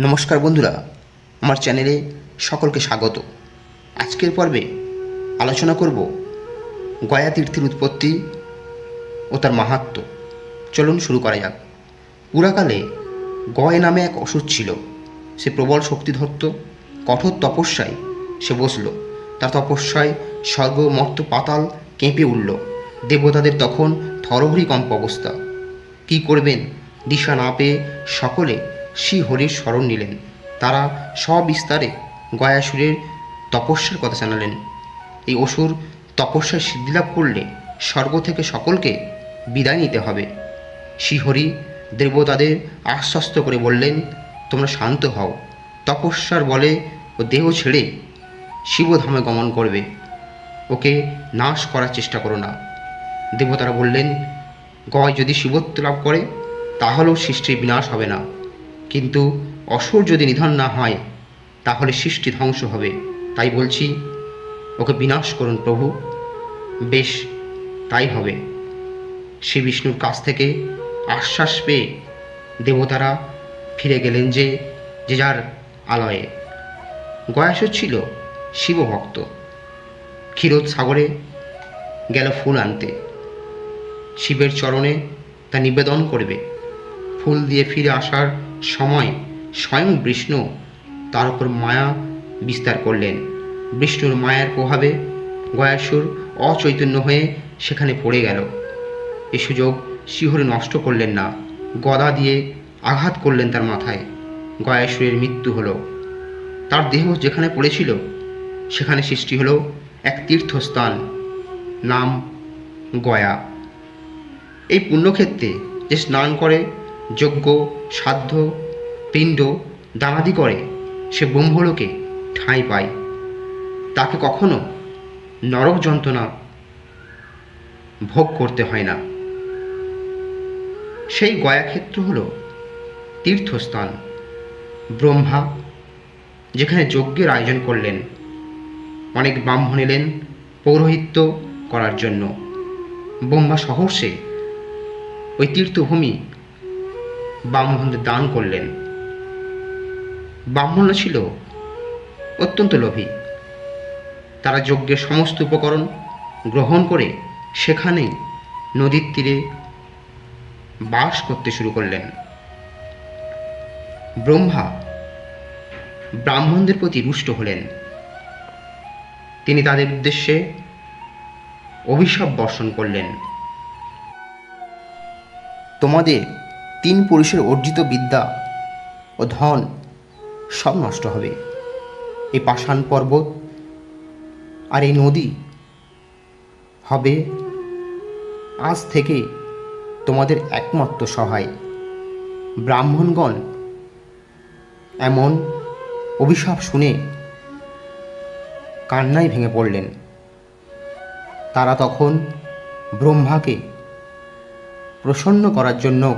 নমস্কার বন্ধুরা, আমার চ্যানেলে সকলকে স্বাগত। আজকের পর্বে আলোচনা করব গয়া তীর্থের উৎপত্তি ও তার মাহাত্ম্য চলুন শুরু করা যাক। পুরাকালে গয় নামে এক অসুর ছিল। সে প্রবল শক্তি ধরত কঠোর তপস্যায় সে বসল। তার তপস্যায় স্বর্গ মর্ত পাতাল কেঁপে উঠল। দেবতাদের তখন থরহরিকম্প অবস্থা কী করবেন? দিশা না পেয়ে সকলে শ্রী হরির স্মরণ নিলেন। তারা সবিস্তারে গয়াসুরের তপস্যার কথা জানালেন। এই অসুর তপস্যায় সিদ্ধিলাভ করলে স্বর্গ থেকে সকলকে বিদায় নিতে হবে। শ্রীহরি দেবতাদের আশ্বস্ত করে বললেন, তোমরা শান্ত হও। তপস্যার বলে ও দেহ ছেড়ে শিবধামে গমন করবে। ওকে নাশ করার চেষ্টা করো না। দেবতারা বললেন, গয় যদি শিবত্ব লাভ করে, তাহলেও সৃষ্টির বিনাশ হবে না। কিন্তু অসুর যদি নিধন না হয়, তাহলে সৃষ্টি ধ্বংস হবে। তাই বলছি, ওকে বিনাশ করুন প্রভু। বেশ, তাই হবে। শ্রী বিষ্ণুর কাছ থেকে আশ্বাস পেয়ে দেবতারা ফিরে গেলেন যে যে যার আলয়ে। গয়াসুর ছিল শিবভক্ত। ক্ষীরোদ সাগরে গেল ফুল আনতে। শিবের চরণে তা নিবেদন করবে। ফুল দিয়ে ফিরে আসার সময় স্বয়ং বিষ্ণু, তার উপর মায়া বিস্তার করলেন। বিষ্ণুর মায়ার প্রভাবে গয়াসুর অচৈতন্য হয়ে সেখানে পড়ে গেল। এ সুযোগ শিহরে নষ্ট করলেন না, গদা দিয়ে আঘাত করলেন তার মাথায়। গয়াসুরের মৃত্যু হলো। তার দেহ যেখানে পড়েছিল, সেখানে সৃষ্টি হলো এক তীর্থস্থান, নাম গয়া। এই পুণ্যক্ষেত্রে যে স্নান করে যজ্ঞ, সাধ্য, পিণ্ড দানাদি করে, সে ব্রহ্মলোকে ঠাঁই পায়। তাকে কখনো নরক যন্ত্রণা ভোগ করতে হয় না। সেই গয়াক্ষেত্র হল তীর্থস্থান, ব্রহ্মা, যেখানে যজ্ঞের আয়োজন করলেন। অনেক ব্রাহ্মণ এলেন পৌরোহিত্য করার জন্য। ব্রহ্মা সহর্ষে ওই তীর্থভূমি ব্রাহ্মণদের দান করলেন। ব্রাহ্মণরা ছিল অত্যন্ত লোভী। তারা যজ্ঞের সমস্ত উপকরণ গ্রহণ করে সেখানেই নদীর তীরে বাস করতে শুরু করলেন। ব্রহ্মা ব্রাহ্মণদের প্রতি রুষ্ট হলেন। তিনি তাদের উদ্দেশ্যে অভিশাপ বর্ষণ করলেন। তোমাদের তিন পুরুষের অর্জিত বিদ্যা ও ধন সব নষ্ট হবে। এই পাষাণ পর্বত আর এই নদী হবে আজ থেকে তোমাদের একমাত্র সহায়। ব্রাহ্মণগণ এমন অভিশাপ শুনে কান্নায় ভেঙে পড়লেন। তারা তখন ব্রহ্মাকে প্রসন্ন করার জন্য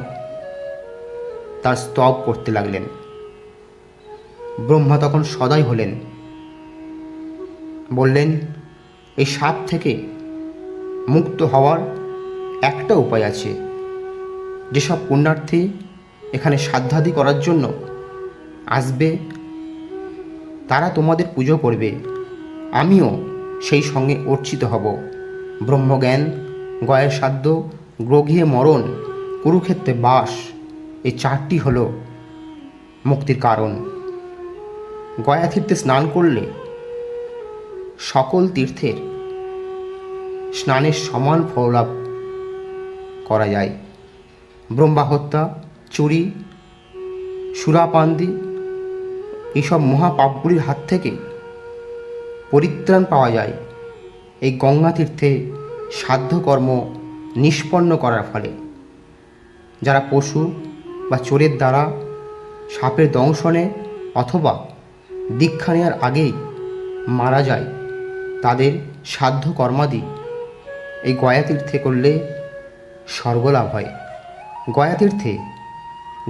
তার স্তব করতে লাগলেন। ব্রহ্মা তখন সদয় হলেন। বললেন, এই সাপ থেকে মুক্ত হওয়ার একটা উপায় আছে। যেসব পুণ্যার্থী এখানে সাধ্যাদি করার জন্য আসবে, তারা তোমাদের পুজো করবে। আমিও সেই সঙ্গে অর্চিত হব। ব্রহ্মজ্ঞান, গয়ের সাধ্য গ্রঘিয়ে মরণ, কুরুক্ষেত্রে বাস এই চারটি হল মুক্তির কারণ। গয়া তীর্থে স্নান করলে সকল তীর্থের স্নানের সমান ফললাভ করা যায়। ব্রহ্মা হত্যা চুরি, সুরাপান্দি এইসব মহাপাপগুলির হাত থেকে পরিত্রাণ পাওয়া যায়। এই গঙ্গা তীর্থে সাধ্যকর্ম নিষ্পন্ন করার ফলে যারা পশু বা চোরের দ্বারা সাপের দংশনে অথবা দীক্ষা নেওয়ার আগেই মারা যায়, তাদের সাধ্য কর্মাদি এই গয়াতীর্থে করলে স্বর্গলাভ হয়। গয়াতীর্থে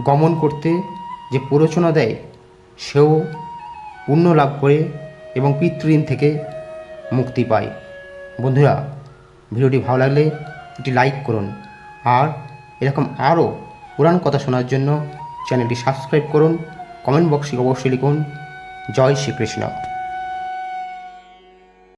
গমন করতে যে প্ররোচনা দেয়, সেও পুণ্য লাভ করে এবং পিতৃঋণ থেকে মুক্তি পায়। বন্ধুরা, ভিডিওটি ভালো লাগলে একটি লাইক করুন। আর এরকম আরও পুরাণ কথা শোনার জন্য চ্যানেলটি সাবস্ক্রাইব করুন কমেন্ট বক্সে অবশ্যই লিখুন জয় শ্রীকৃষ্ণ।